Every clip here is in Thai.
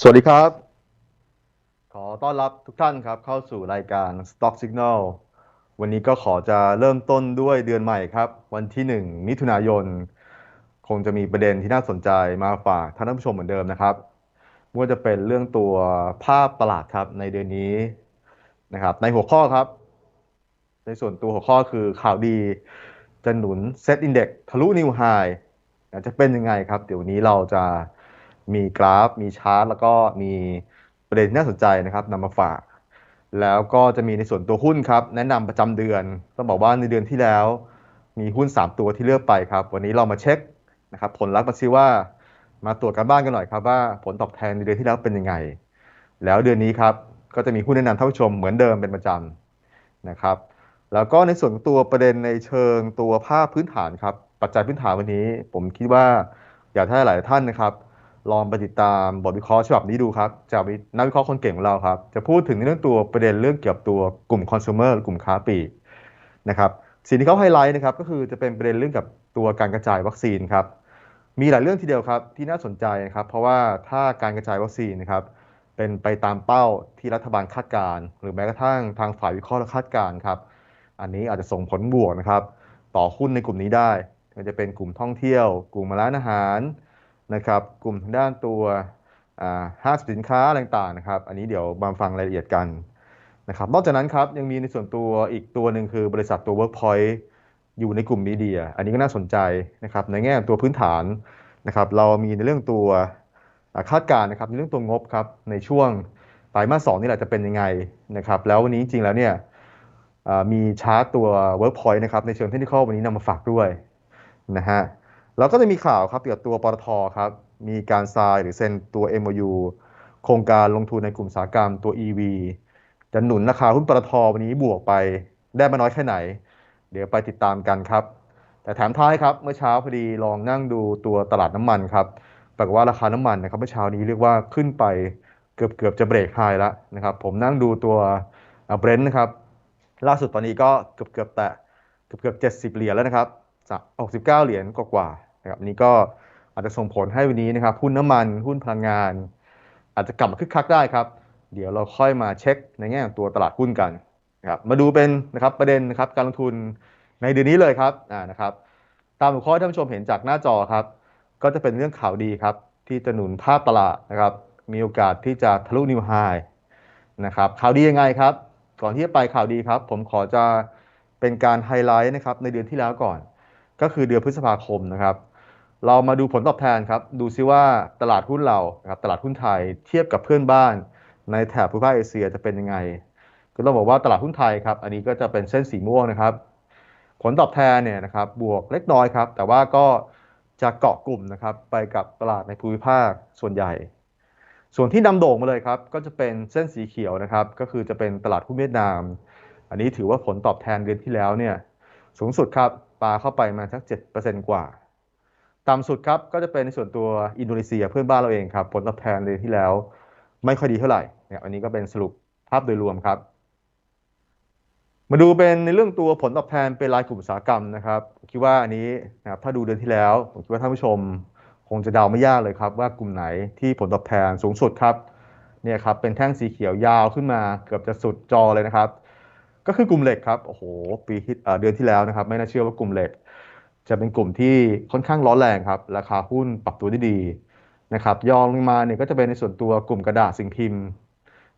สวัสดีครับ ขอต้อนรับทุกท่านครับ เข้าสู่รายการ Stock Signal วันนี้ก็ขอจะเริ่มต้นด้วยเดือนใหม่ครับ วันที่ 1 มิถุนายน คงจะมีประเด็นที่น่าสนใจมาฝากท่านผู้ชมเหมือนเดิมนะครับว่าจะเป็นเรื่องตัวภาพตลาดครับในเดือนนี้นะครับ ในหัวข้อครับ ในส่วนตัวหัวข้อคือข่าวดีจะหนุน Set Index ทะลุ New High จะเป็นยังไงครับ เดี๋ยวนี้เราจะ มีกราฟ มีชาร์ตแล้วก็มีประเด็นน่าสนใจนะครับนำมาฝาก แล้วก็จะมีในส่วนตัวหุ้นครับ แนะนำประจำเดือน ต้องบอกว่าในเดือนที่แล้ว มีหุ้น 3 ตัวที่เลือกไปครับ วันนี้เรามาเช็คนะครับผลลัพธ์มาซิว่า มาตรวจกันบ้านกันหน่อยครับว่าผลตอบแทนในเดือนที่แล้วเป็นยังไง แล้วเดือนนี้ครับก็จะมีหุ้นแนะนำท่านผู้ชมเหมือนเดิมเป็นประจำนะครับ แล้วก็ในส่วนของตัวประเด็นในเชิงตัวภาพพื้นฐานครับปัจจัยพื้นฐานวันนี้ ผมคิดว่าอยากให้หลายท่านนะครับ ลองไปติดตามบทวิเคราะห์ฉบับนี้ดูครับจากนักวิเคราะห์คนเก่งของเราครับ จะพูดถึงในเรื่องตัวประเด็นเรื่องเกี่ยวกับตัวกลุ่มคอน sumer หรือกลุ่มค้าปลีกนะครับสิ่งที่เขาไฮไลท์นะครับก็คือจะเป็นประเด็นเรื่องกับตัวการกระจายวัคซีนครับมีหลายเรื่องทีเดียวครับที่น่าสนใจนะครับ เพราะว่าถ้าการกระจายวัคซีนนะครับเป็นไปตามเป้าที่รัฐบาลคาดการณ์หรือแม้กระทั่งทางฝ่ายวิเคราะห์และคาดการณ์ครับ อันนี้อาจจะส่งผลบวกนะครับ ต่อหุ้นในกลุ่มนี้ได้มันจะเป็นกลุ่มท่องเที่ยว กลุ่มร้านอาหาร นะครับ กลุ่มทางด้านตัวห้างสินค้าอะไรต่างๆนะครับ อันนี้เดี๋ยวมาฟังรายละเอียดกันนะครับ นอกจากนั้นครับยังมีในส่วนตัวอีกตัวหนึ่งคือบริษัทตัว Workpoint อยู่ในกลุ่มมีเดีย อันนี้ก็น่าสนใจนะครับ ในแง่ตัวพื้นฐานนะครับ เรามีในเรื่องตัวคาดการณ์นะครับในเรื่องตัวงบครับในช่วงไตรมาสสองนี่แหละจะเป็นยังไงนะครับ แล้ววันนี้จริงๆแล้วเนี่ยมีชาร์ตตัว Workpoint นะครับในเชิงเทคนิควันนี้นำมาฝากด้วยนะฮะ แล้วก็จะมีข่าวครับเกี่ยวกับตัวปตทครับ มีการทรายหรือเซ็นตัว MOU โครงการลงทุนในกลุ่มสาหกรรมตัว EV จะหนุนราคาหุ้นปตทวันนี้บวกไปได้มาน้อยแค่ไหน เดี๋ยวไปติดตามกันครับ แต่แถมท้ายครับ เมื่อเช้าพอดีลองนั่งดูตัวตลาดน้ำมันครับปรากฏว่าราคาน้ำมันนะครับเมื่อเช้านี้เรียกว่าขึ้นไปเกือบเกือบจะเบรกไฮแล้วนะครับ ผมนั่งดูตัวเบรนท์นะครับ ล่าสุดตอนนี้ก็เกือบเกือบแตะเกือบเกือบเจ็ดสิบเหรียญแล้วนะครับ 69เหรียญกว่าๆนะครับนี้ก็อาจจะส่งผลให้วันนี้นะครับหุ้นน้ำมันหุ้นพลังงาน อาจจะกลับมาคึกคักได้ครับ เดี๋ยวเราค่อยมาเช็คในแง่ของตัวตลาดหุ้นกันนะครับมาดูเป็นนะครับประเด็นนะครับการลงทุนในเดือนนี้เลยครับอ่านะครับตามหัวข้อที่ท่านผู้ชมเห็นจากหน้าจอครับ ก็จะเป็นเรื่องข่าวดีครับ ที่จะหนุนภาพตลาดนะครับ มีโอกาสที่จะทะลุนิวไฮนะครับข่าวดียังไงครับ ก่อนที่จะไปข่าวดีครับ ผมขอจะเป็นการไฮไลท์นะครับในเดือนที่แล้วก่อน ก็คือเดือนพฤษภาคมนะครับ เรามาดูผลตอบแทนครับ ดูซิว่าตลาดหุ้นเราครับตลาดหุ้นไทยเทียบกับเพื่อนบ้านในแถบภูมิภาคเอเชียจะเป็นยังไง ก็ต้องบอกว่าตลาดหุ้นไทยครับ อันนี้ก็จะเป็นเส้นสีม่วงนะครับ ผลตอบแทนเนี่ยนะครับบวกเล็กน้อยครับ แต่ว่าก็จะเกาะกลุ่มนะครับไปกับตลาดในภูมิภาคส่วนใหญ่ ส่วนที่นำโด่งมาเลยครับ ก็จะเป็นเส้นสีเขียวนะครับ ก็คือจะเป็นตลาดหุ้นเวียดนาม อันนี้ถือว่าผลตอบแทนเดือนที่แล้วเนี่ยสูงสุดครับ ปลาเข้าไปมาสัก 7%กว่า ต่ำสุดครับก็จะเป็นในส่วนตัวอินโดนีเซียเพื่อนบ้านเราเองครับ ผลตอบแทนเดือนที่แล้วไม่ค่อยดีเท่าไหร่เนี่ยอันนี้ก็เป็นสรุปภาพโดยรวมครับ มาดูเป็นในเรื่องตัวผลตอบแทนเป็นรายกลุ่มอุตสาหกรรมนะครับคิดว่าอันนี้นะครับถ้าดูเดือนที่แล้วผมคิดว่าท่านผู้ชมคงจะเดาไม่ยากเลยครับว่ากลุ่มไหนที่ผลตอบแทนสูงสุดครับเนี่ยครับเป็นแท่งสีเขียวยาวขึ้นมาเกือบจะสุดจอเลยนะครับ ก็คือกลุ่มเหล็กครับโอ้โหปีเดือนที่แล้วนะครับ ไม่น่าเชื่อว่ากลุ่มเหล็ก จะเป็นกลุ่มที่ค่อนข้างร้อนแรงครับ ราคาหุ้นปรับตัวได้ดีนะครับยองลงมาเนี่ยก็จะเป็นในส่วนตัวกลุ่มกระดาษสิ่งพิมพ์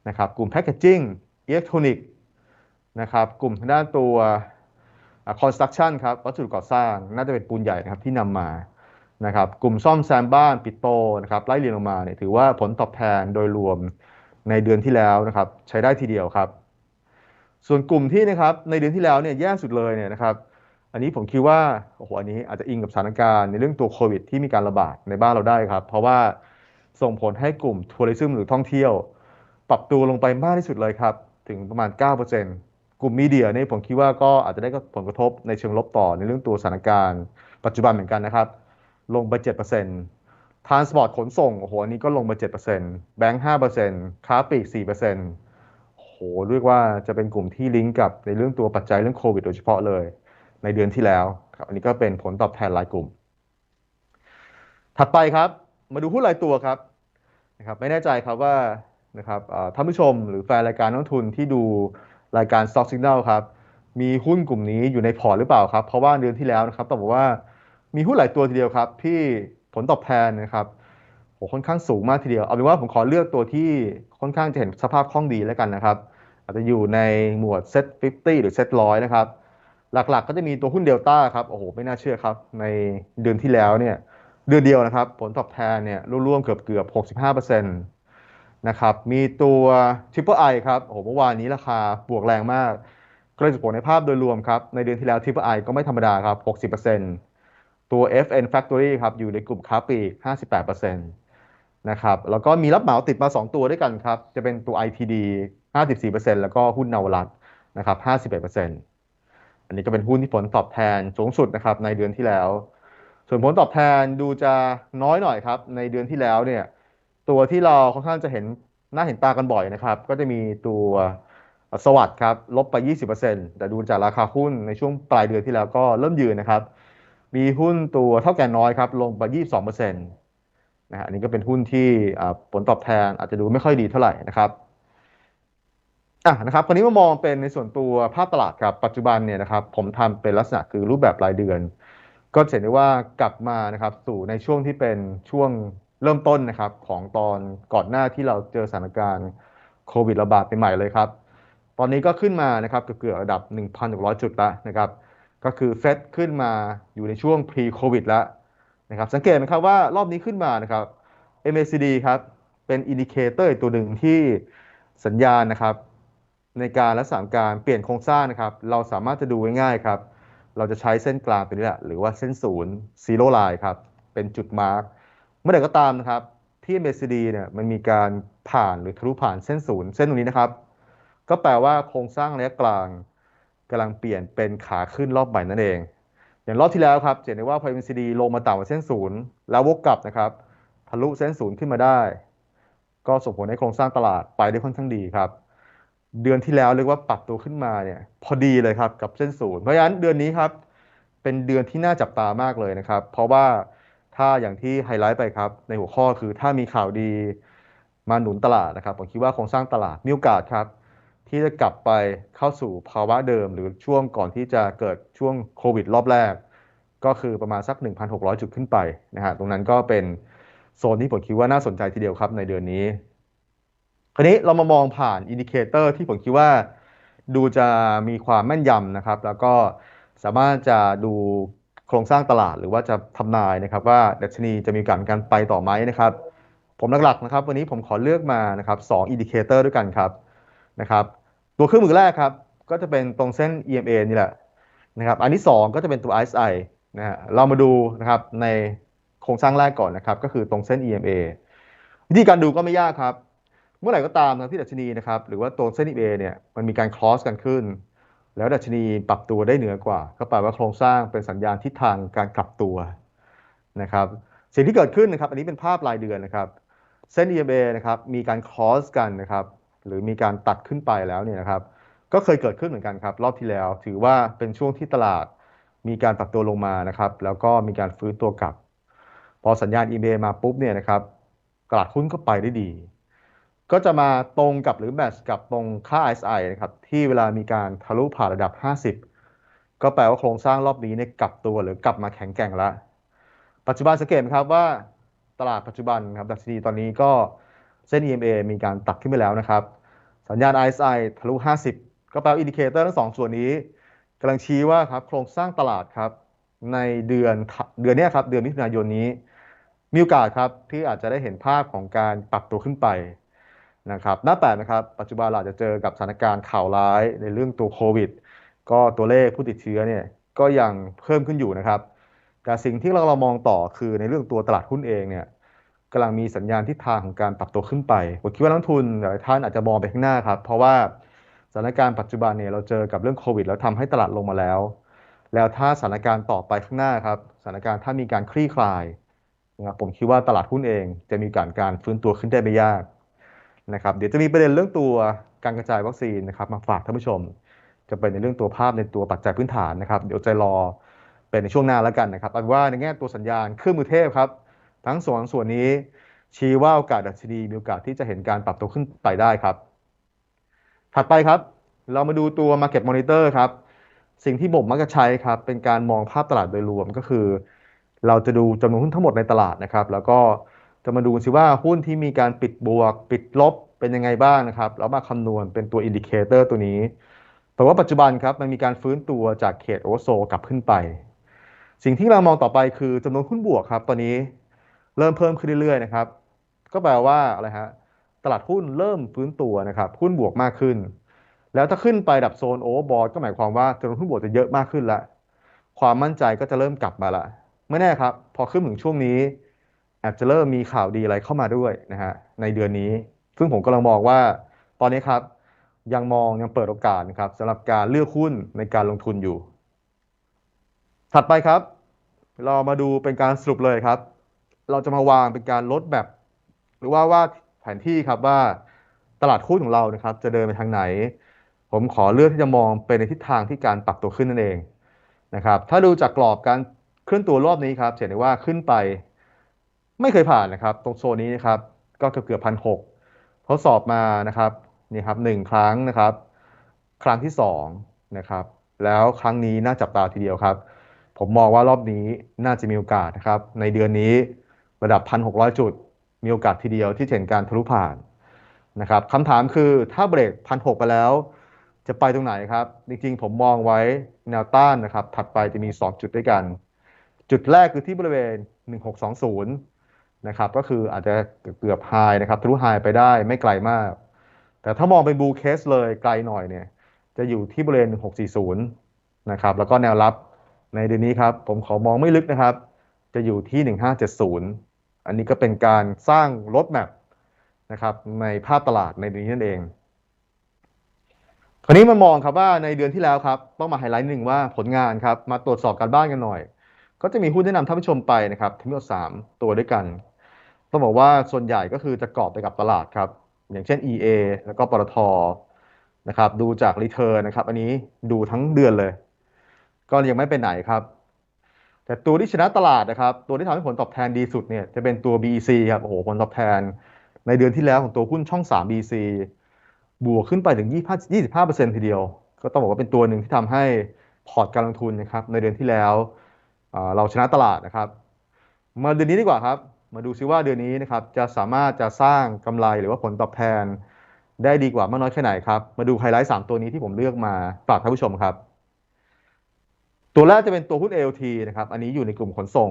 นะครับ กลุ่มแพคเกจิ้งอิเล็กทรอนิกส์นะครับกลุ่มทางด้านตัวคอนสตรักชั่นครับวัสดุก่อสร้างน่าจะเป็นปูนใหญ่นะครับที่นำมานะครับกลุ่มซ่อมแซมบ้านปิดโตนะครับไล่เรียงลงมาเนี่ยถือว่าผลตอบแทนโดยรวมในเดือนที่แล้วนะครับใช้ได้ทีเดียวครับ ส่วนกลุ่มที่นะครับในเดือนที่แล้วเนี่ยแย่สุดเลยเนี่ยนะครับ อันนี้ผมคิดว่าโอ้โหอันนี้อาจจะอิงกับสถานการณ์ในเรื่องตัวโควิด ที่มีการระบาดในบ้านเราได้ครับ เพราะว่าส่งผลให้กลุ่มทัวริซึมหรือท่องเที่ยว ปรับตัวลงไปมากที่สุดเลยครับ ถึงประมาณ 9%กลุ่มมีเดียนี่ผมคิดว่าก็อาจจะได้ผลกระทบในเชิงลบต่อในเรื่องตัวสถานการณ์ ปัจจุบันเหมือนกันนะครับ ลงไป 7%ทรานสปอร์ตขนส่งโอ้โหอันนี้ก็ลงไป7%แบงค์5%ค้าปลีก4% เรียกว่าจะเป็นกลุ่มที่ลิงก์กับในเรื่องตัวปัจจัยเรื่องโควิดโดยเฉพาะเลย ในเดือนที่แล้วครับอันนี้ก็เป็นผลตอบแทนรายกลุ่ม ถัดไปครับ มาดูหุ้นรายตัวครับนะครับ ไม่แน่ใจครับว่านะครับท่านผู้ชมหรือแฟนรายการนักทุนที่ดูรายการ Stock Signal ครับ มีหุ้นกลุ่มนี้อยู่ในพอร์ตหรือเปล่าครับ เพราะว่าเดือนที่แล้วนะครับต้องบอกว่ามีหุ้นหลายตัวทีเดียวครับ ที่ผลตอบแทนนะครับโหค่อนข้างสูงมากทีเดียว เอาเป็นว่าผมขอเลือกตัวที่ค่อนข้างจะเห็นสภาพคล่องดีแล้วกันนะครับ อาจจะอยู่ในหมวด Set 50 หรือ Set 100นะครับ หลักๆก็จะมีตัวหุ้นเดลต้าครับโอ้โหไม่น่าเชื่อครับ ในเดือนที่แล้วเนี่ยเดือนเดียวนะครับ ผลตอบแทนเนี่ยร่วมๆเกือบเกือบ65%นะครับมีตัว Triple I ครับโอ้โหเมื่อวานนี้ราคาบวกแรงมากก็เลยจะผลในภาพโดยรวมครับ ในเดือนที่แล้ว Triple I ก็ไม่ธรรมดาครับ 60%ตัว FN Factory ครับอยู่ในกลุ่มค้าปลีก 58%นะครับแล้วก็มีรับเหมาติดมา 2 ตัวด้วยกันครับ จะเป็นตัว ITD 54%แล้วก็หุ้นนวรัตนะครับ51%อันนี้ก็เป็นหุ้นที่ผลตอบแทนสูงสุดนะครับในเดือนที่แล้ว ส่วนผลตอบแทนดูจะน้อยหน่อยครับ ในเดือนที่แล้วเนี่ยตัวที่เราค่อนข้างจะเห็นน่าเห็นตากันบ่อยนะครับ ก็จะมีตัวสวัสด์ครับลบไป 20%แต่ดูจากราคาหุ้นในช่วงปลายเดือนที่แล้วก็เริ่มยืนนะครับ มีหุ้นตัวเท่าแก่น้อยครับลงไป 22%นะฮะอันนี้ก็เป็นหุ้นที่ผลตอบแทนอาจจะดูไม่ค่อยดีเท่าไหร่นะครับ อะนะครับคราวนี้มามองเป็นในส่วนตัวภาพตลาดครับปัจจุบันเนี่ยนะครับผมทำเป็นลักษณะคือรูปแบบรายเดือน ก็เห็นได้ว่ากลับมานะครับสู่ในช่วงที่เป็นช่วงเริ่มต้นนะครับของตอนก่อนหน้าที่เราเจอสถานการณ์โควิดระบาดใหม่เลยครับ ตอนนี้ก็ขึ้นมานะครับเกือบๆระดับ 1,600 จุดล้วนะครับ ก็คือเฟดขึ้นมาอยู่ในช่วง pre covid แล้วนะครับ สังเกตไหมครับว่ารอบนี้ขึ้นมานะครับ MACD ครับเป็นอินดิเคเตอร์ตัวหนึ่งที่สัญญาณนะครับ ในการรักษามการเปลี่ยนโครงสร้างนะครับ เราสามารถจะดูง่ายๆครับ เราจะใช้เส้นกลางตัวนี้แหละหรือว่าเส้นศูนย์ zero line ครับ เป็นจุดมาร์กเมื่อไหร่ก็ตามนะครับ ที่ MACD เนี่ยมันมีการผ่านหรือทะลุผ่านเส้นศูนย์เส้นตรงนี้นะครับ ก็แปลว่าโครงสร้างระยะกลางกำลังเปลี่ยนเป็นขาขึ้นรอบใหม่นั่นเอง อย่างรอบที่แล้วครับจะเห็นได้ว่าพอ MACD ลงมาต่ำกว่าเส้นศูนย์แล้ววกกลับนะครับทะลุเส้นศูนย์ขึ้นมาได้ ก็ส่งผลให้โครงสร้างตลาดไปได้ค่อนข้างดีครับ เดือนที่แล้วเรียกว่าปรับตัวขึ้นมาเนี่ยพอดีเลยครับกับเส้นศูนย์เพราะฉะนั้นเดือนนี้ครับเป็นเดือนที่น่าจับตามากเลยนะครับ เพราะว่าถ้าอย่างที่ไฮไลท์ไปครับในหัวข้อคือถ้ามีข่าวดีมาหนุนตลาดนะครับผมคิดว่าโครงสร้างตลาดมีโอกาสครับที่จะกลับไปเข้าสู่ภาวะเดิม หรือช่วงก่อนที่จะเกิดช่วงโควิดรอบแรก ก็คือประมาณสัก 1,600 จุดขึ้นไปนะฮะตรงนั้นก็เป็นโซนที่ผมคิดว่าน่าสนใจทีเดียวครับในเดือนนี้ คราวนี้เรามามองผ่านอินดิเคเตอร์ที่ผมคิดว่า ดูจะมีความแม่นยำนะครับ แล้วก็สามารถจะดูโครงสร้างตลาดหรือว่าจะทำนายนะครับ ว่าดัชนีจะมีการการไปต่อไหมนะครับ ผมหลักๆนะครับ วันนี้ผมขอเลือกมานะครับ2อินดิเคเตอร์ด้วยกันครับนะครับตัวเครื่องมือแรกครับ ก็จะเป็นตรงเส้น EMA นี่แหละนะครับ อันที่ 2 ก็จะเป็นตัว RSI นะฮะเรามาดูนะครับในโครงสร้างแรกก่อนนะครับ ก็คือตรงเส้น EMA วิธีการดูก็ไม่ยากครับ มื่อไหร่ก็ตามนะที่ดัชนีนะครับหรือว่าตัวเส้น EMA เนี่ยมันมีการคลอสกันขึ้น แล้วดัชนีปรับตัวได้เหนือกว่า ก็แปลว่าโครงสร้างเป็นสัญญาณทิศทางการกลับตัวนะครับสิ่งที่เกิดขึ้นนะครับ อันนี้เป็นภาพรายเดือนนะครับ เส้น EMA นะครับมีการคลอสกันนะครับหรือมีการตัดขึ้นไปแล้วเนี่ยนะครับ ก็เคยเกิดขึ้นเหมือนกันครับ รอบที่แล้ว ถือว่าเป็นช่วงที่ตลาดมีการปรับตัวลงมานะครับ แล้วก็มีการฟื้นตัวกลับ พอสัญญาณ EMA มาปุ๊บเนี่ยนะครับตลาดหุ้นก็ไปได้ดี ก็จะมาตรงกับหรือแมทช์กับตรงค่า RSI นะครับ ที่เวลามีการทะลุผ่านระดับ 50 ก็แปลว่าโครงสร้างรอบนี้เนี่ยกลับตัวหรือกลับมาแข็งแกร่งแล้ว ปัจจุบันสังเกตไหมครับว่าตลาดปัจจุบันครับดัชนีตอนนี้ก็เส้น EMA มีการตัดขึ้นไปแล้วนะครับ สัญญาณ RSI ทะลุ 50 ก็แปลว่าอินดิเคเตอร์ทั้งสองส่วนนี้กำลังชี้ว่าครับโครงสร้างตลาดครับในเดือนเดือนนี้ครับเดือนมิถุนายนนี้ มีโอกาสครับที่อาจจะได้เห็นภาพของการปรับตัวขึ้นไป นะครับหน้าแปดนะครับปัจจุบันเราอาจจะเจอกับสถานการณ์ข่าวร้ายในเรื่องตัวโควิด ก็ตัวเลขผู้ติดเชื้อเนี่ยก็ยังเพิ่มขึ้นอยู่นะครับ แต่สิ่งที่เราเรามองต่อคือในเรื่องตัวตลาดหุ้นเองเนี่ยกำลังมีสัญญาณทิศทางของการปรับตัวขึ้นไปผมคิดว่านักทุนหลายท่านอาจจะมองไปข้างหน้าครับ เพราะว่าสถานการณ์ปัจจุบันเนี่ยเราเจอกับเรื่องโควิด แล้วทำให้ตลาดลงมาแล้ว แล้วถ้าสถานการณ์ต่อไปข้างหน้าครับสถานการณ์ถ้ามีการคลี่คลายนะครับผมคิดว่าตลาดหุ้นเองจะมีการการฟื้นตัวขึ้นได้ไม่ยาก นะครับเดี๋ยวจะมีประเด็นเรื่องตัวการกระจายวัคซีนนะครับมาฝากท่านผู้ชม จะเป็นในเรื่องตัวภาพในตัวปัจจัยพื้นฐานนะครับ เดี๋ยวใจรอเป็นในช่วงหน้าแล้วกันนะครับเอาเป็นว่าในแง่ตัวสัญญาณเครื่องมือเทพครับ ทั้งสองส่วนนี้ ชี้ว่าโอกาสดัชนีมีโอกาสที่จะเห็นการปรับตัวขึ้นไปได้ครับ ถัดไปครับ เรามาดูตัว Market Monitor ครับสิ่งที่ผมมักจะใช้ครับเป็นการมองภาพตลาดโดยรวมก็คือ เราจะดูจำนวนหุ้นทั้งหมดในตลาดนะครับ แล้วก็ จะมาดูสิว่าหุ้นที่มีการปิดบวก ปิดลบเป็นยังไงบ้างนะครับ แล้วมาคำนวณเป็นตัวอินดิเคเตอร์ตัวนี้แต่ว่าปัจจุบันครับมันมีการฟื้นตัวจากเขตโอเวอร์โซกลับขึ้นไป สิ่งที่เรามองต่อไปคือจำนวนหุ้นบวกครับ ตอนนี้เริ่มเพิ่มขึ้นเรื่อยๆนะครับ ก็แปลว่าอะไรฮะตลาดหุ้นเริ่มฟื้นตัวนะครับหุ้นบวกมากขึ้น แล้วถ้าขึ้นไปดับโซนโอเวอร์บอทก็หมายความว่าจำนวนหุ้นบวกจะเยอะมากขึ้นละความมั่นใจก็จะเริ่มกลับมาละไม่แน่ครับ พอขึ้นถึงช่วงนี้ แอาจจะเริ่มมีข่าวดีอะไรเข้ามาด้วยนะฮะในเดือนนี้ ซึ่งผมกำลังมองว่าตอนนี้ครับ ยังมองยังเปิดโอกาสนะครับสำหรับการเลือกหุ้นในการลงทุนอยู่ ถัดไปครับ เรามาดูเป็นการสรุปเลยครับ เราจะมาวางเป็นการลดแบบ หรือว่าวาดแผนที่ครับว่าตลาดหุ้นของเรานะครับ จะเดินไปทางไหน ผมขอเลือกที่จะมองเป็นในทิศทางที่การปรับตัวขึ้นนั่นเองนะครับ ถ้าดูจากกรอบการเคลื่อนตัวรอบนี้ครับเห็นได้ว่าขึ้นไป ไม่เคยผ่านนะครับ ตรงโซนนี้นะครับ ก็เกือบเกือบพันหกทดสอบมานะครับนี่ครับหนึ่งครั้งนะครับ ครั้งที่สองนะครับ แล้วครั้งนี้น่าจับตาทีเดียวครับ ผมมองว่ารอบนี้น่าจะมีโอกาสนะครับ ในเดือนนี้ระดับ 1,600 จุด มีโอกาสทีเดียวที่จะเห็นการทะลุผ่านนะครับคำถามคือถ้าเบรก 1,600 ไปแล้ว จะไปตรงไหนครับ จริงๆ ผมมองไว้แนวต้านนะครับ ถัดไปจะมี 2 จุดด้วยกัน จุดแรกคือที่บริเวณ 1620 นะครับก็คืออาจจะเกือบไฮนะครับทะลุไฮไปได้ไม่ไกลมาก แต่ถ้ามองเป็นบูเคสเลยไกลหน่อยเนี่ยจะอยู่ที่บริเวณ1640 นะครับแล้วก็แนวรับในเดือนนี้ครับ ผมขอมองไม่ลึกนะครับ จะอยู่ที่ 1570 อันนี้ก็เป็นการสร้างรถแมพนะครับในภาพตลาดในเดือนนี้นั่นเอง คราวนี้มามองครับว่าในเดือนที่แล้วครับต้องมาไฮไลท์หนึ่งว่าผลงานครับมาตรวจสอบการบ้านกันหน่อย ก็จะมีหุ้นแนะนำท่านผู้ชมไปนะครับทั้งหมด3ตัวด้วยกัน ต้องบอกว่าส่วนใหญ่ก็คือจะกรอบไปกับตลาดครับ อย่างเช่น EA แล้วก็ปตทนะครับ ดูจากรีเทิร์นนะครับ อันนี้ดูทั้งเดือนเลย ก็ยังไม่ไปไหนครับ แต่ตัวที่ชนะตลาดนะครับ ตัวที่ทำให้ผลตอบแทนดีสุดเนี่ยจะเป็นตัว BEC ครับ โอ้โห ผลตอบแทน ในเดือนที่แล้วของตัวหุ้นช่อง 3 BEC บวกขึ้นไปถึง 25 25%ทีเดียว ก็ต้องบอกว่าเป็นตัวหนึ่งที่ทำให้พอร์ตการลงทุนนะครับ ในเดือนที่แล้วเราชนะตลาดนะครับ มาเดือนนี้ดีกว่าครับ มาดูซิว่าเดือนนี้นะครับจะสามารถจะสร้างกำไรหรือว่าผลตอบแทน ได้ดีกว่ามากน้อยแค่ไหนครับ มาดูไฮไลท์ 3 ตัวนี้ที่ผมเลือกมาฝากท่านผู้ชมครับ ตัวแรกจะเป็นตัวหุ้น ALT นะครับ อันนี้อยู่ในกลุ่มขนส่ง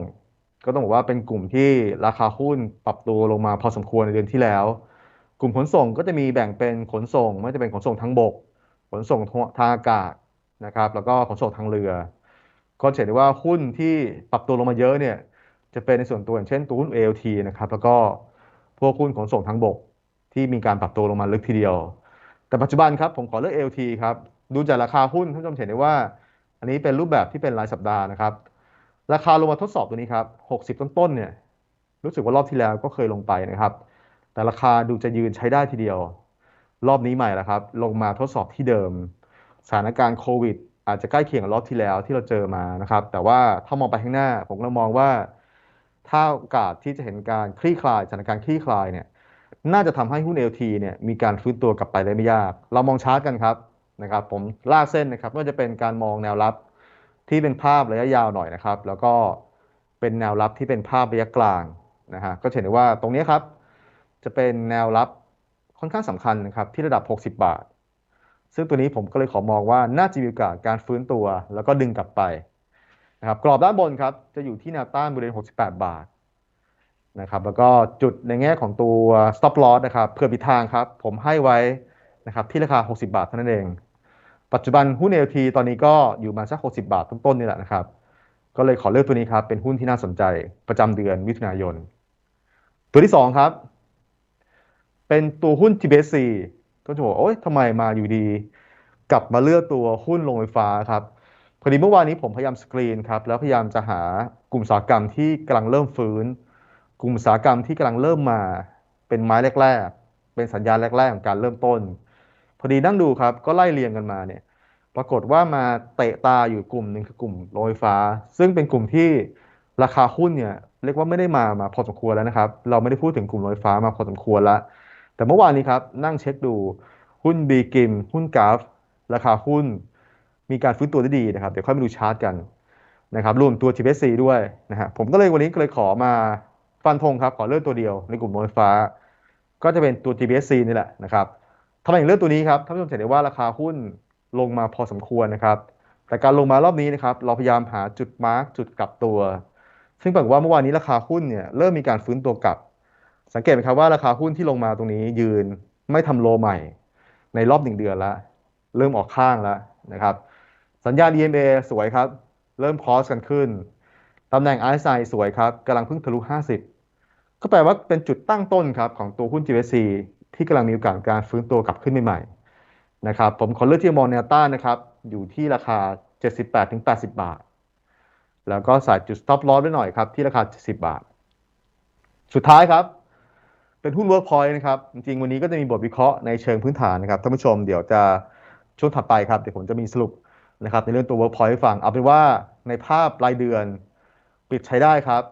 ก็ต้องบอกว่าเป็นกลุ่มที่ราคาหุ้นปรับตัวลงมาพอสมควรในเดือนที่แล้ว กลุ่มขนส่งก็จะมีแบ่งเป็นขนส่งไม่ว่าจะเป็นขนส่งทางบก ขนส่งทางอากาศนะครับ แล้วก็ขนส่งทางเรือก็จะเห็นได้ว่าหุ้นที่ปรับตัวลงมาเยอะเนี่ย จะเป็นในส่วนตัวอย่างเช่นตัวหุ้น ALT นะครับแล้วก็พวกหุ้นขนส่งทางบกที่มีการปรับตัวลงมาลึกทีเดียว แต่ปัจจุบันครับผมขอเลือก ALT ครับดูจากราคาหุ้นท่านผู้ชมเห็นได้ว่า อันนี้เป็นรูปแบบที่เป็นรายสัปดาห์นะครับราคาลงมาทดสอบตัวนี้ครับ 60 ต้นๆเนี่ยรู้สึกว่ารอบที่แล้วก็เคยลงไปนะครับ แต่ราคาดูจะยืนใช้ได้ทีเดียว รอบนี้ใหม่แล้วครับ ลงมาทดสอบที่เดิม สถานการณ์โควิด อาจจะใกล้เคียงกับรอบที่แล้วที่เราเจอมานะครับ แต่ว่าถ้ามองไปข้างหน้าผมก็มองว่า ถ้าโอกาสที่จะเห็นการคลี่คลายสถานการณ์คลี่คลายเนี่ยน่าจะทำให้หุ้น LT เนี่ยมีการฟื้นตัวกลับไปได้ไม่ยาก เรามองชาร์ตกันครับนะครับผมลากเส้นนะครับก็จะเป็นการมองแนวรับที่เป็นภาพระยะยาวหน่อยนะครับ แล้วก็เป็นแนวรับที่เป็นภาพระยะกลางนะฮะก็เห็นได้ว่าตรงนี้ครับ จะเป็นแนวรับค่อนข้างสำคัญนะครับที่ระดับ 60 บาท ซึ่งตัวนี้ผมก็เลยขอมองว่าน่าจะมีโอกาสการฟื้นตัว แล้วก็ดึงกลับไป นะครับกรอบด้านบนครับจะอยู่ที่แนวต้านบริเวณ 68 บาทนะครับแล้วก็จุดในแง่ของตัว stop loss นะครับเพื่อปิดทางครับ ผมให้ไว้นะครับที่ราคา 60 บาทเท่านั้นเอง ปัจจุบันหุ้น LT ตอนนี้ก็อยู่มาสัก 60 บาทต้นๆนี่แหละนะครับ ก็เลยขอเลือกตัวนี้ครับเป็นหุ้นที่น่าสนใจประจำเดือนมิถุนายน ตัวที่ 2 ครับ เป็นตัวหุ้น TBC ก็จะบอกโอ๊ยทำไมมาอยู่ดี กลับมาเลือกตัวหุ้นโรงไฟฟ้าครับ พอดีเมื่อวานนี้ผมพยายามสกรีนครับแล้วพยายามจะหากลุ่มอุตสาหกรรมที่กำลังเริ่มฟื้น กลุ่มอุตสาหกรรมที่กำลังเริ่มมา เป็นไม้แรก ๆ เป็นสัญญาณแรกๆของการเริ่มต้น พอดีนั่งดูครับก็ไล่เรียงกันมาเนี่ยปรากฏว่ามาเตะตาอยู่กลุ่มหนึ่งคือกลุ่มโรงไฟฟ้า ซึ่งเป็นกลุ่มที่ราคาหุ้นเนี่ยเรียกว่าไม่ได้มามาพอสมควรแล้วนะครับ เราไม่ได้พูดถึงกลุ่มโรงไฟฟ้ามาพอสมควรแล้วแต่เมื่อวานนี้ครับนั่งเช็คดูหุ้นบีกิมหุ้นกราฟราคาหุ้น มีการฟื้นตัวได้ดีนะครับ เดี๋ยวค่อยมาดูชาร์ตกันนะครับรวมตัว TPC ด้วยนะฮะผมก็เลยวันนี้ก็เลยขอมาฟันธงครับ ขอเลือกตัวเดียวในกลุ่มโรงไฟฟ้า ก็จะเป็นตัว TPC นี่แหละนะครับทำไมถึงเลือกตัวนี้ครับท่านผู้ชมจะเห็นได้ว่าราคาหุ้นลงมาพอสมควรนะครับ แต่การลงมารอบนี้นะครับเราพยายามหาจุดมาร์กจุดกลับตัว ซึ่งปรากฏว่าเมื่อวานนี้ราคาหุ้นเนี่ยเริ่มมีการฟื้นตัวกลับ สังเกตไหมครับว่าราคาหุ้นที่ลงมาตรงนี้ยืนไม่ทำโลใหม่ ในรอบหนึ่งเดือนแล้วเริ่มออกข้างแล้วนะครับ สัญญาณ EMA สวยครับ เริ่มคอสกันขึ้น ตำแหน่ง RSI สวยครับกำลังเพิ่งทะลุ 50 ก็แปลว่าเป็นจุดตั้งต้นครับของตัวหุ้น GSC ที่กำลังมีโอกาสการฟื้นตัวกลับขึ้นใหม่ๆนะครับผมขอเลือกที่มองแนวต้านนะครับ อยู่ที่ราคา 78-80 บาท แล้วก็ใส่จุด stop loss ไว้หน่อยครับ ที่ราคา 70 บาท สุดท้ายครับเป็นหุ้น Workpoint นะครับ จริงๆ วันนี้ก็จะมีบทวิเคราะห์ในเชิงพื้นฐานนะครับท่านผู้ชมเดี๋ยวจะช่วงถัดไปครับ เดี๋ยวผมจะมีสรุป นะครับในเรื่องตัว Workpoint ให้ฟังเอาเป็นว่าในภาพรายเดือนปิดใช้ได้ครับ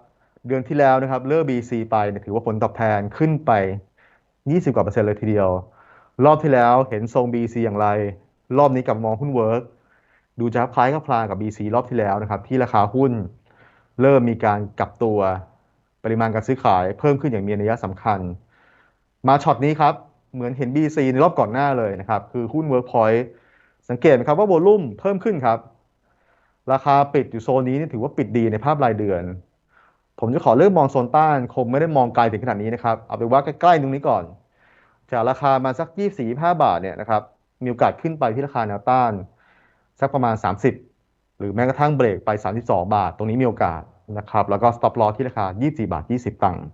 เดือนที่แล้วนะครับเลิก BC ไปถือว่าผลตอบแทนขึ้นไป 20 กว่าเปอร์เซ็นต์เลยทีเดียว รอบที่แล้วเห็นทรง BC อย่างไร รอบนี้กลับมองหุ้น Work ดูจะคล้ายกับพลากับ BC รอบที่แล้วนะครับที่ราคาหุ้นเริ่มมีการกลับตัวปริมาณการซื้อขายเพิ่มขึ้นอย่างมีนัยสำคัญ มาช็อตนี้ครับ เหมือนเห็น BC ในรอบก่อนหน้าเลยนะครับ คือหุ้น Workpoint สังเกตไหมครับว่าโวลุ่มเพิ่มขึ้นครับ ราคาปิดอยู่โซนนี้นี่ถือว่าปิดดีในภาพรายเดือน ผมจะขอเลือกมองโซนต้านคงไม่ได้มองไกลถึงขนาดนี้นะครับ เอาไปว่าใกล้ๆตรงนี้ก่อน จากราคามาสัก 24 25 บาทเนี่ยนะครับมีโอกาสขึ้นไปที่ราคาแนวต้าน สักประมาณ 30 หรือแม้กระทั่งเบรกไป 32 บาท ตรงนี้มีโอกาสนะครับแล้วก็ stop loss ที่ราคา 24 บาท 20 ตังค์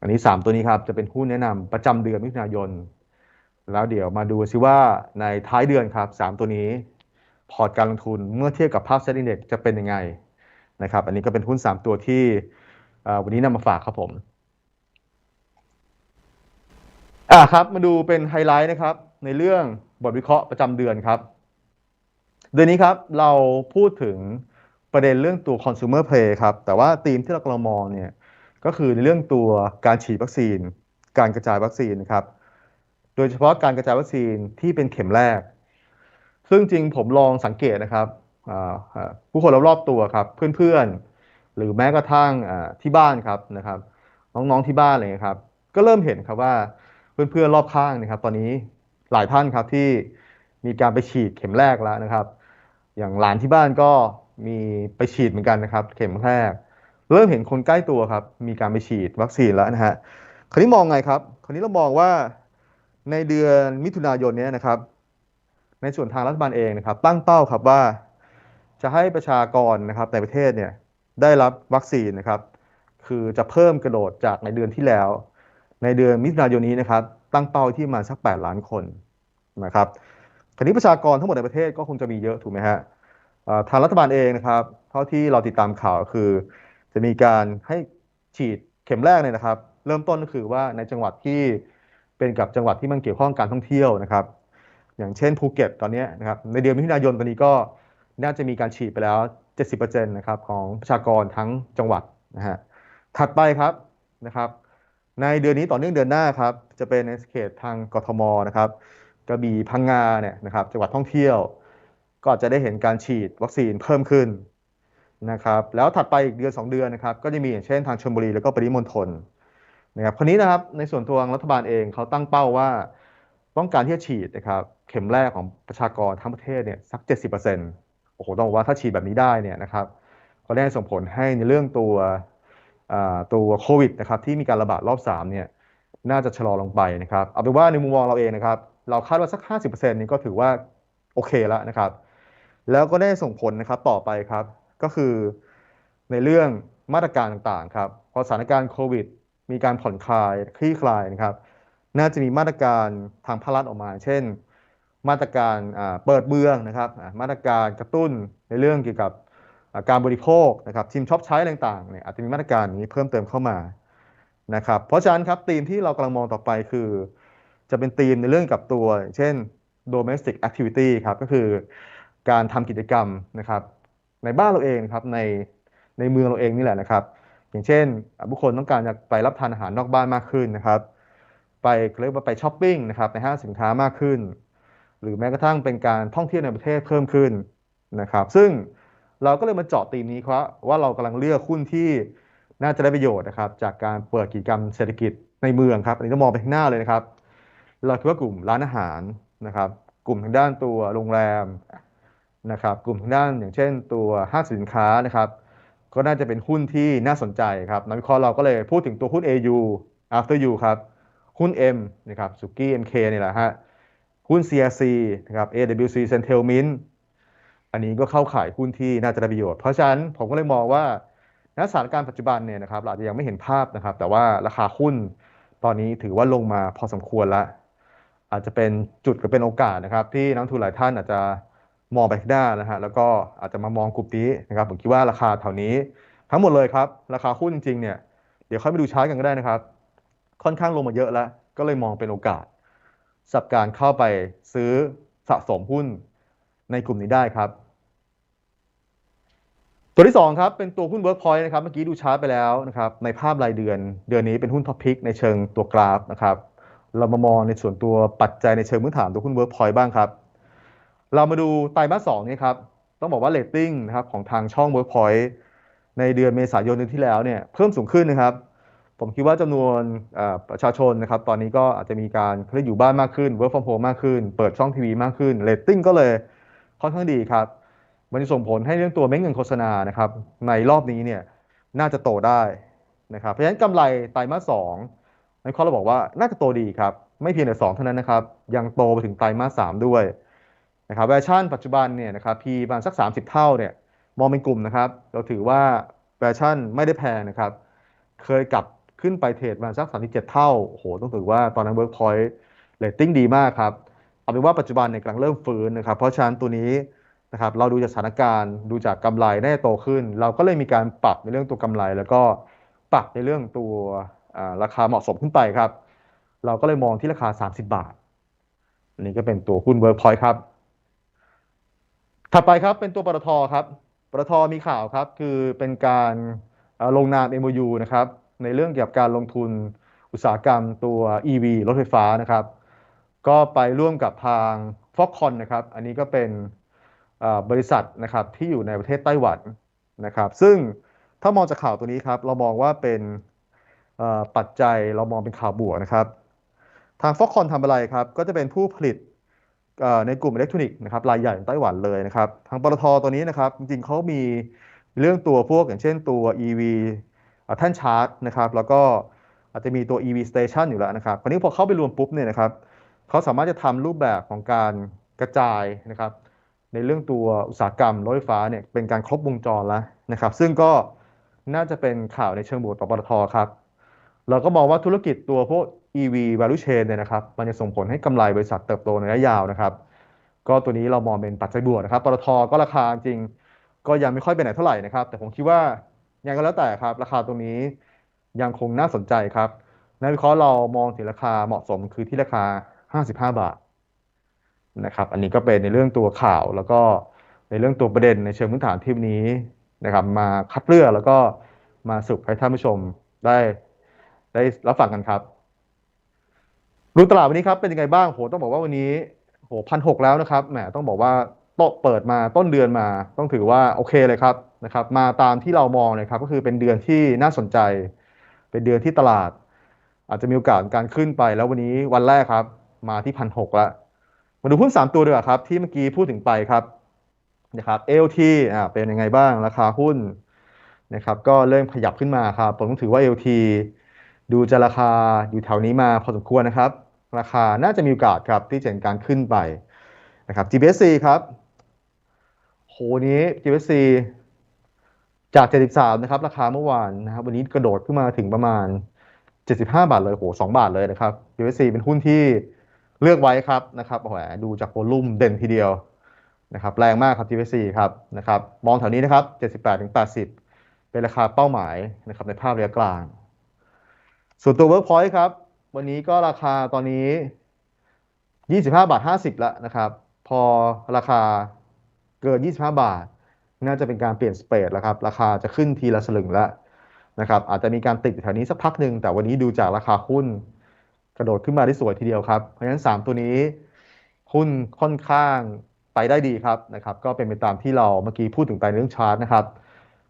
อันนี้ 3 ตัวนี้ครับจะเป็นหุ้นแนะนำประจำเดือนมิถุนายน แล้วเดี๋ยวมาดูซิว่าในท้ายเดือนครับ 3 ตัวนี้ พอร์ตการลงทุนเมื่อเทียบกับภาพเซ็นดีเด็กจะเป็นยังไงนะครับ อันนี้ก็เป็นหุ้น 3 ตัวที่วันนี้นำมาฝากครับผมอ่าครับมาดูเป็นไฮไลท์นะครับ ในเรื่องบทวิเคราะห์ประจำเดือนครับ เดือนนี้ครับเราพูดถึงประเด็นเรื่องตัว consumer play ครับ แต่ว่าธีมที่เรากำลังมองเนี่ยก็คือในเรื่องตัวการฉีดวัคซีน การกระจายวัคซีนนะครับ โดยเฉพาะการกระจายวัคซีนที่เป็นเข็มแรก ซึ่งจริงผมลองสังเกตนะครับผู้คนรอบๆตัวครับเพื่อนๆ หรือแม้กระทั่งที่บ้านครับนะครับ น้องๆที่บ้านอะไรเงี้ยครับ ก็เริ่มเห็นครับว่าเพื่อนๆรอบข้างนะครับ ตอนนี้หลายท่านครับที่มีการไปฉีดเข็มแรกแล้วนะครับ อย่างหลานที่บ้านก็มีไปฉีดเหมือนกันนะครับ เข็มแรก เริ่มเห็นคนใกล้ตัวครับ มีการไปฉีดวัคซีนแล้วนะฮะคราวนี้มองไงครับ คราวนี้เรามองว่า ในเดือนมิถุนายนนี้นะครับ ในส่วนทางรัฐบาลเองนะครับ ตั้งเป้าครับว่าจะให้ประชากรนะครับในประเทศเนี่ยได้รับวัคซีนนะครับ คือจะเพิ่มกระโดดจากในเดือนที่แล้ว ในเดือนมิถุนายนนี้นะครับ ตั้งเป้าที่มาสัก 8 ล้านคนนะครับคราวนี้ประชากรทั้งหมดในประเทศก็คงจะมีเยอะถูกไหมฮะทางรัฐบาลเองนะครับ เท่าที่เราติดตามข่าวคือ จะมีการให้ฉีดเข็มแรกเนี่ยนะครับ เริ่มต้นก็คือว่าในจังหวัดที่ เป็นกับจังหวัดที่มันเกี่ยวข้องการท่องเที่ยวนะครับ อย่างเช่นภูเก็ตตอนนี้นะครับในเดือนมิถุนายนตอนนี้ก็น่าจะมีการฉีดไปแล้ว 70%นะครับของประชากรทั้งจังหวัดนะฮะถัดไปครับนะครับ ในเดือนนี้ต่อเนื่องเดือนหน้าครับจะเป็นในเขตทางกทมนะครับกระบี่พังงาเนี่ยนะครับจังหวัดท่องเที่ยว ก็อาจจะได้เห็นการฉีดวัคซีนเพิ่มขึ้นนะครับแล้วถัดไปอีกเดือน 2 เดือนนะครับก็จะมีอย่างเช่นทางชลบุรีแล้วก็ปริมณฑล นะครับคนนี้นะครับในส่วนตัวรัฐบาลเองเขาตั้งเป้าว่า ต้องการที่จะฉีดนะครับเข็มแรกของประชากรทั้งประเทศเนี่ยสัก 70%โอ้โหต้องบอกว่าถ้าฉีดแบบนี้ได้เนี่ยนะครับก็ได้ส่งผลให้ในเรื่องตัวอ่าตัวโควิดนะครับที่มีการระบาดรอบ3เนี่ยน่าจะชะลอลงไปนะครับเอาเป็นว่าในมุมมองเราเองนะครับเราคาดว่าสัก 50%นี้ก็ถือว่าโอเคแล้วนะครับ แล้วก็ได้ส่งผลนะครับต่อไปครับก็คือในเรื่องมาตรการต่างๆครับพอสถานการณ์โควิด มีการผ่อนคลายคลี่คลายนะครับน่าจะมีมาตรการทางภาครัฐออกมา เช่น มาตรการเปิดเมืองนะครับมาตรการกระตุ้นในเรื่องเกี่ยวกับการบริโภคนะครับชิมช็อปใช้อะไรต่างๆเนี่ยอาจจะมีมาตรการนี้เพิ่มเติมเข้ามานะครับเพราะฉะนั้นครับธีมที่เรากำลังมองต่อไปคือ จะเป็นธีมในเรื่องกับตัว เช่น domestic activity ครับก็คือการทำกิจกรรมนะครับในบ้านเราเองครับในในเมืองเราเองนี่แหละนะครับ อย่างเช่นอะผู้คนต้องการจะไปรับทานอาหารนอกบ้านมากขึ้นนะครับ ไปเรียกว่าไปช้อปปิ้งนะครับในห้างสินค้ามากขึ้น หรือแม้กระทั่งเป็นการท่องเที่ยวในประเทศเพิ่มขึ้นนะครับ ซึ่งเราก็เลยมาเจาะธีมนี้ครับว่าเรากำลังเลือกหุ้นที่น่าจะได้ประโยชน์นะครับ จากการเปิดกิจกรรมเศรษฐกิจในเมืองครับอันนี้ต้องมองไปข้างหน้าเลยนะครับ เราคิดว่ากลุ่มร้านอาหารนะครับ กลุ่มทางด้านตัวโรงแรมนะครับ กลุ่มทางด้านอย่างเช่น ตัวห้างสินค้านะครับ ก็น่าจะเป็นหุ้นที่น่าสนใจครับนักวิเคราะห์เราก็เลยพูดถึงตัวหุ้น AU After You ครับ หุ้น M นะครับสุกี้ MK นี่แหละฮะหุ้น CRC นะครับ AWC Central Mint อันนี้ก็เข้าข่ายหุ้นที่น่าจะได้ประโยชน์ เพราะฉะนั้นผมก็เลยมองว่าณสถานการณ์ปัจจุบันเนี่ยนะครับเราอาจจะยังไม่เห็นภาพนะครับ แต่ว่าราคาหุ้นตอนนี้ถือว่าลงมาพอสมควรแล้ว อาจจะเป็นจุดหรือเป็นโอกาสนะครับ ที่นักทุนหลายท่านอาจจะ มองไปข้างหน้านะฮะแล้วก็อาจจะมามองกลุ่มนี้นะครับผมคิดว่าราคาแถวนี้ ทั้งหมดเลยครับ ราคาหุ้นจริงๆเนี่ยเดี๋ยวค่อยไปดูชาร์ตกันก็ได้นะครับ ค่อนข้างลงมาเยอะแล้ว ก็เลยมองเป็นโอกาสสับการเข้าไปซื้อสะสมหุ้นในกลุ่มนี้ได้ครับ ตัวที่สองครับ เป็นตัวหุ้น Workpoint นะครับ เมื่อกี้ดูชาร์ตไปแล้วนะครับ ในภาพรายเดือน เดือนนี้เป็นหุ้นท็อปพิกในเชิงตัวกราฟนะครับ เรามามองในส่วนตัวปัจจัยในเชิงพื้นฐานตัวหุ้น Workpoint บ้างครับ เรามาดูไตรมาสสองนี้ครับ ต้องบอกว่าเรตติ้งนะครับของทางช่อง Workpoint ในเดือนเมษายนที่แล้วเนี่ยเพิ่มสูงขึ้นนะครับ ผมคิดว่าจำนวนประชาชนนะครับ ตอนนี้ก็อาจจะมีการเขาเรียกอยู่บ้านมากขึ้น work from home มากขึ้น เปิดช่องทีวีมากขึ้นเรตติ้งก็เลยค่อนข้างดีครับ มันจะส่งผลให้เรื่องตัวเม็ดเงินโฆษณานะครับ ในรอบนี้เนี่ยน่าจะโตได้นะครับ เพราะฉะนั้นกำไรไตรมาสสองในข้อเราบอกว่าน่าจะโตดีครับ ไม่เพียงแต่สองเท่านั้นนะครับ ยังโตไปถึงไตรมาสสามด้วย นะครับแวชั่นปัจจุบันเนี่ยนะครับ P ประมาณสัก 30 เท่าเนี่ยมองเป็นกลุ่มนะครับ เราถือว่าแวชั่นไม่ได้แพงนะครับ เคยกลับขึ้นไปเทรดประมาณสัก 37 เท่าโอ้โหต้องถือว่าตอนนั้น Workpoint เรตติ้งดีมากครับเอาเป็นว่าปัจจุบันเนี่ยกำลังเริ่มฟื้นนะครับ เพราะฉะนั้นตัวนี้นะครับเราดูจากสถานการณ์ดูจากกำไรได้โตขึ้น เราก็เลยมีการปรับในเรื่องตัวกำไร แล้วก็ปรับในเรื่องตัวราคาเหมาะสมขึ้นไปครับ เราก็เลยมองที่ราคา 30 บาท อันนี้ก็เป็นตัวหุ้น Workpoint ครับ ถัดไปครับเป็นตัวปตทครับปตทมีข่าวครับคือเป็นการลงนาม MOU นะครับในเรื่องเกี่ยวกับการลงทุนอุตสาหกรรมตัว EV รถไฟฟ้านะครับ ก็ไปร่วมกับทาง f o x c o n นะครับ อันนี้ก็เป็นบริษัทนะครับที่อยู่ในประเทศไต้หวันนะครับ ซึ่งถ้ามองจากข่าวตัวนี้ครับ เรามองว่าเป็นปัจจัยเรามองเป็นข่าวบวกนะครับ ทาง Foxconn ทำอะไรครับ ก็จะเป็นผู้ผลิต ในกลุ่มอิเล็กทรอนิกส์นะครับรายใหญ่ของไต้หวันเลยนะครับ ทางปตทตัวนี้นะครับ จริงๆเขามีเรื่องตัวพวกอย่างเช่นตัว EV อ่าแท่นชาร์จนะครับ แล้วก็อาจจะมีตัว EV station อยู่แล้วนะครับคราวนี้พอเข้าไปรวมปุ๊บเนี่ยนะครับเขาสามารถจะทำรูปแบบของการกระจายนะครับ ในเรื่องตัวอุตสาหกรรมรถไฟฟ้าเนี่ยเป็นการครบวงจรแล้วนะครับ ซึ่งก็น่าจะเป็นข่าวในเชิงบวกต่อปตทครับ เราก็มองว่าธุรกิจตัวพวก EV value chain เนี่ยนะครับ มันจะส่งผลให้กำไรบริษัทเติบโตในระยะยาวนะครับ ก็ตัวนี้เรามองเป็นปัจจัยบวกนะครับ ปตทก็ราคาจริง ก็ยังไม่ค่อยไปไหนเท่าไหร่นะครับ แต่ผมคิดว่ายังก็แล้วแต่ครับ ราคาตรงนี้ยังคงน่าสนใจครับนักวิเคราะห์เรามองถึงราคาเหมาะสมคือที่ราคา 55 บาทนะครับ อันนี้ก็เป็นในเรื่องตัวข่าวแล้วก็ในเรื่องตัวประเด็นในเชิงพื้นฐานที่วันนี้นะครับ มาคัดเลือกแล้วก็มาสุปให้ท่านผู้ชมได้ได้รับฟังกันครับ ดูตลาดวันนี้ครับเป็นยังไงบ้างโหต้องบอกว่าวันนี้โหพันหกแล้วนะครับแหมต้องบอกว่าโตเปิดมาต้นเดือนมาต้องถือว่าโอเคเลยครับนะครับมาตามที่เรามองเลยครับก็คือเป็นเดือนที่น่าสนใจ เป็นเดือนที่ตลาด อาจจะมีโอกาสการขึ้นไป แล้ววันนี้วันแรกครับ มาที่พันหกล้วมาดูหุ้นสามตัวดีกว่าครับที่เมื่อกี้พูดถึงไปครับนะครับ LT อ่าเป็นยังไงบ้างราคาหุ้นนะครับก็เริ่มขยับขึ้นมาครับผมต้องถือว่า LT ดูจะราคาอยู่แถวนี้มาพอสมควรนะครับ ราคาน่าจะมีโอกาสครับที่จะเห็นการขึ้นไปนะครับ GBC ครับโหนี้ GBC จาก 73 นะครับ ราคาเมื่อวานนะครับ วันนี้กระโดดขึ้นมาถึงประมาณ 75 บาทเลยโห2บาทเลยนะครับ GBC เป็นหุ้นที่เลือกไว้ครับนะครับโอ้โหดูจากโวลุ่มเด่นทีเดียวนะครับแรงมากครับ GBC ครับนะครับมองแถวนี้นะครับ 78-80 เป็นราคาเป้าหมายนะครับในภาพระยะกลาง ส่วนตัว Workpoint ครับ วันนี้ก็ราคาตอนนี้ 25 บาท 50 แล้วนะครับ พอราคาเกิน 25 บาท น่าจะเป็นการเปลี่ยนสเปรดแล้วครับ ราคาจะขึ้นทีละสลึงแล้วนะครับ อาจจะมีการติดแถวนี้สักพักหนึ่ง แต่วันนี้ดูจากราคาหุ้นกระโดดขึ้นมาได้สวยทีเดียวครับ เพราะฉะนั้น 3 ตัวนี้หุ้นค่อนข้างไปได้ดีครับนะครับ ก็เป็นไปตามที่เราเมื่อกี้พูดถึงไปในเรื่องชาร์ตนะครับ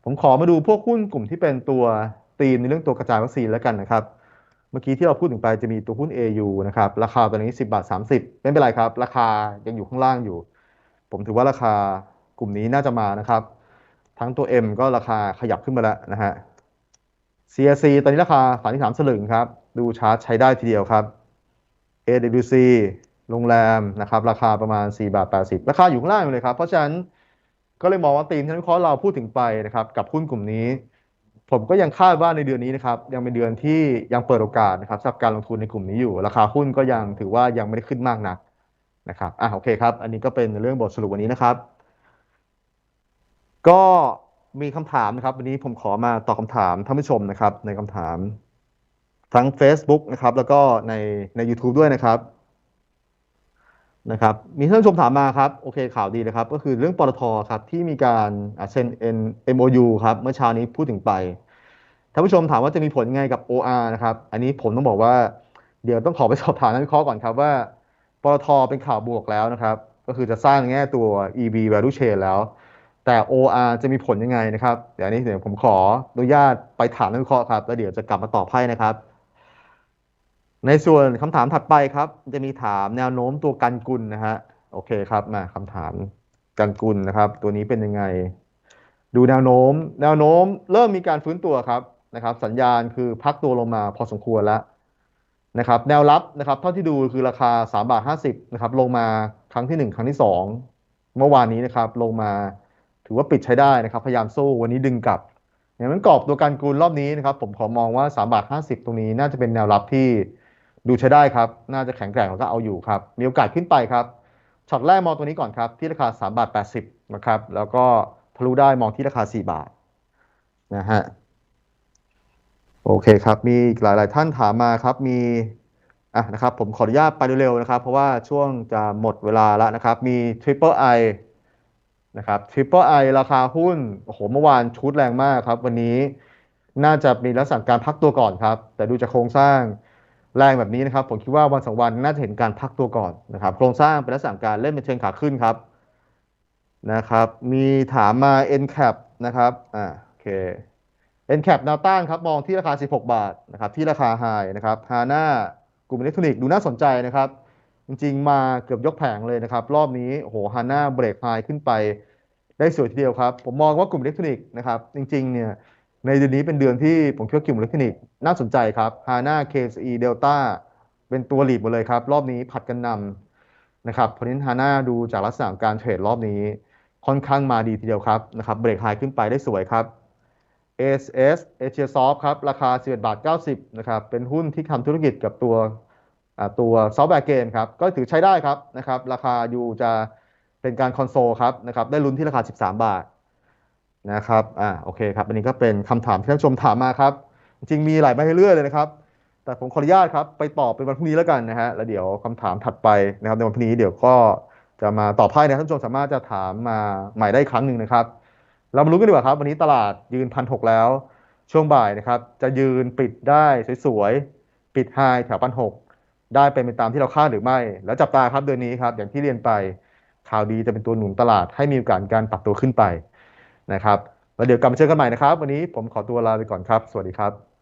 ผมขอมาดูพวกหุ้นกลุ่มที่เป็นตัวธีมในเรื่องตัวกระจายวัคซีนแล้วกันนะครับ มื่อกี้ที่เราพูดถึงไปจะมีตัวหุ้น AU นะครับ ราคาตัวนี้ 10 บาท 30 ไม่เป็นไรครับ ราคายังอยู่ข้างล่างอยู่ ผมถือว่าราคากลุ่มนี้น่าจะมานะครับ ทั้งตัว M ก็ราคาขยับขึ้นมาแล้วนะฮะ CRC ตอนนี้ราคา33สลึงครับ ดูชาร์ตใช้ได้ทีเดียวครับ AWC โรงแรมนะครับ ราคาประมาณ 4 บาท 80 ราคาอยู่ข้างล่างอยู่เลยครับ เพราะฉะนั้นก็เลยมองว่าธีมที่นักวิเคราะห์เราพูดถึงไปนะครับกับหุ้นกลุ่มนี้ ผมก็ยังคาดว่าในเดือนนี้นะครับยังเป็นเดือนที่ยังเปิดโอกาสนะครับสำหรับการลงทุนในกลุ่มนี้อยู่ ราคาหุ้นก็ยังถือว่ายังไม่ได้ขึ้นมากนักนะครับอะโอเคครับ อันนี้ก็เป็นเรื่องบทสรุปวันนี้นะครับ ก็มีคำถามนะครับวันนี้ผมขอมาตอบคำถามท่านผู้ชมนะครับ ในคำถามทั้ง Facebook นะครับ แล้วก็ในใน u t u b e ด้วยนะครับ นะครับมีท่านผู้ชมถามมาครับโอเคข่าวดีนะครับ ก็คือเรื่องปตทครับที่มีการเซ็น MOU ครับเมื่อเช้านี้พูดถึงไปท่านผู้ชมถามว่าจะมีผลยังไงกับ OR นะครับอันนี้ผมต้องบอกว่าเดี๋ยวต้องขอไปสอบถามนักวิเคราะห์ก่อนครับว่าปตทเป็นข่าวบวกแล้วนะครับ ก็คือจะสร้างแง่ตัว EV value chain แล้ว แต่ OR จะมีผลยังไงนะครับ เดี๋ยวนี้เดี๋ยวผมขออนุญาตไปถามนักวิเคราะห์ครับแล้วเดี๋ยวจะกลับมาตอบให้นะครับ ในส่วนคำถามถัดไปครับ จะมีถามแนวโน้มตัวกันกุลนะฮะโอเคครับมาคำถามกันกุลนะครับ ตัวนี้เป็นยังไง ดูแนวโน้ม แนวโน้มเริ่มมีการฟื้นตัวครับนะครับ สัญญาณคือพักตัวลงมาพอสมควรแล้วนะครับ แนวรับนะครับ เท่าที่ดูคือราคา3บาท50นะครับ ลงมาครั้งที่ 1 ครั้งที่ 2 เมื่อวานนี้นะครับ ลงมาถือว่าปิดใช้ได้นะครับ พยายามสู้วันนี้ดึงกลับอย่างนั้นกรอบตัวการกูลรอบนี้นะครับ ผมขอมองว่า3บาท50 ตรงนี้น่าจะเป็นแนวรับที่ ดูใช้ได้ครับ น่าจะแข็งแกร่งแล้วก็เอาอยู่ครับ มีโอกาสขึ้นไปครับ ช็อตแรกมองตัวนี้ก่อนครับ ที่ราคา3บาท80นะครับ แล้วก็ทะลุได้มองที่ราคา 4 บาทนะฮะ โอเคครับ มีหลาย ๆ ท่านถามมาครับ มีอะนะครับ ผมขออนุญาตไปเร็ว ๆ นะครับ เพราะว่าช่วงจะหมดเวลาแล้วนะครับ มี Triple I นะครับ Triple I ราคาหุ้น โอ้โห เมื่อวานชุดแรงมากครับ วันนี้น่าจะมีลักษณะการพักตัวก่อนครับ แต่ดูจากโครงสร้าง แรงแบบนี้นะครับผมคิดว่าวันสองวันน่าจะเห็นการพักตัวก่อนนะครับ โครงสร้างเป็นลักษณะการเล่นเป็นเชิงขาขึ้นครับนะครับมีถามมา NCAP นะครับอ่าโอเค NCAP แนวต้านครับมองที่ราคา 16 บาทนะครับที่ราคาไฮนะครับฮาน่ากลุ่มอิเล็กทรอนิกส์ดูน่าสนใจนะครับ จริงๆ มาเกือบยกแผงเลยนะครับ รอบนี้โหฮาน่าเบรกไฮขึ้นไปได้สวยทีเดียวครับ ผมมองว่ากลุ่มอิเล็กทรอนิกส์นะครับ จริงๆเนี่ย ในเดือนนี้เป็นเดือนที่ผมคิดว่ากลุ่มอิเล็กทรอนิกส์น่าสนใจครับฮาน่า KCE Delta เป็นตัวหลีดหมดเลยครับ รอบนี้ผัดกันนำนะครับเพราะนั้นฮาน่าดูจากลักษณะการเทรดรอบนี้ ค่อนข้างมาดีทีเดียวครับนะครับเบรกไฮขึ้นไปได้สวยครับ ASS Asia Soft ครับ ราคา 11บาท90นะครับเป็นหุ้นที่ทำธุรกิจกับตัวตัวซอฟต์แวร์เกมครับ ก็ถือใช้ได้ครับนะครับ ราคาอยู่จะเป็นการคอนโซลครับนะครับ ได้ลุ้นที่ราคา 13 บาท นะครับอ่าโอเคครับ อันนี้ก็เป็นคำถามที่ท่านชมถามมาครับ จริงมีหลายใบให้เลือกเลยนะครับ แต่ผมขออนุญาตครับ ไปตอบเป็นวันพรุ่งนี้แล้วกันนะฮะแล้วเดี๋ยวคำถามถัดไปนะครับในวันพรุ่งนี้เดี๋ยวก็จะมาตอบให้นะท่านชมสามารถจะถามมาใหม่ได้ครั้งหนึ่งนะครับ เรามารู้กันดีกว่าครับ วันนี้ตลาดยืนพันหกแล้วช่วงบ่ายนะครับ จะยืนปิดได้สวยๆ ปิดไฮแถวพันหกได้เป็นไปตามที่เราคาดหรือไม่ แล้วจับตาครับเดือนนี้ครับอย่างที่เรียนไปข่าวดีจะเป็นตัวหนุนตลาดให้มีโอกาสการปรับตัวขึ้นไป นะครับแล้วเดี๋ยวกลับมาเจอกันใหม่นะครับ วันนี้ผมขอตัวลาไปก่อนครับ สวัสดีครับ